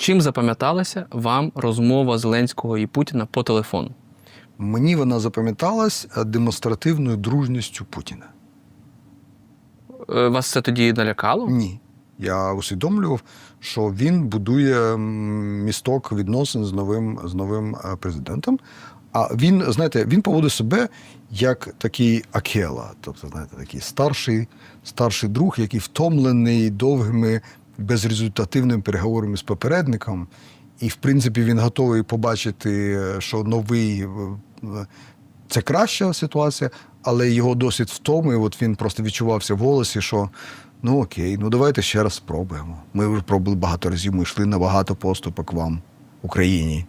Чим запам'яталася вам розмова Зеленського і Путіна по телефону? Мені вона запам'яталась е, демонстративною дружністю Путіна. Е, Вас це тоді налякало? Ні. Я усвідомлював, що він будує місток відносин з новим, з новим е, президентом. А він, знаєте, він поводить себе як такий Акела, тобто, знаєте, такий старший, старший друг, який втомлений довгими безрезультативними переговорами з попередником. І, в принципі, він готовий побачити, що новий е, це краща ситуація, але його досвід в тому, і От він просто відчувався в голосі, що ну окей, ну давайте ще раз спробуємо. Ми вже пробували багато разів, ми йшли на багато поступок вам, Україні.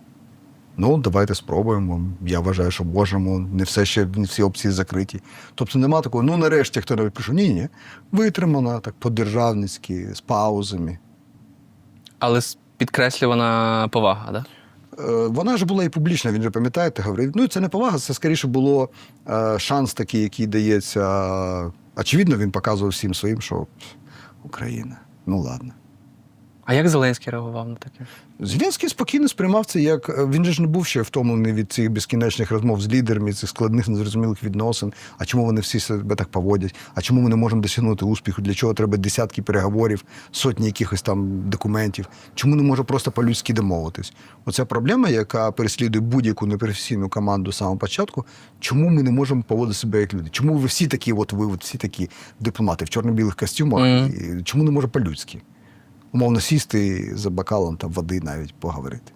Ну, давайте спробуємо. Я вважаю, що можемо, не все ще не всі опції закриті. Тобто нема такого, ну нарешті хто навіть пише, ні, ні, витримана так по-державницьки, з паузами. Але підкреслювана повага, да? Е, Вона ж була і публічна, він же пам'ятаєте, говорив. Ну, це не повага, це скоріше було е, шанс такий, який дається. Очевидно, він показував всім своїм, що Україна. Ну ладно. А як Зеленський реагував на таке? Зеленський спокійно сприймав це як е, він же ж не був ще втомлений від цих безкінечних розмов з лідерами, цих складних незрозумілих відносин. А чому вони всі себе так поводять? А чому ми не можемо досягнути успіху? Для чого треба десятки переговорів, сотні якихось там документів? Чому не може просто по-людськи домовитись? Оця проблема, яка переслідує будь-яку непрофесійну команду з самого початку. Чому ми не можемо поводити себе як люди? Чому ви всі такі, от ви от всі такі дипломати в чорно-білих костюмах? І Чому не може по-людськи? Умовно сісти за бокалом там води навіть поговорити.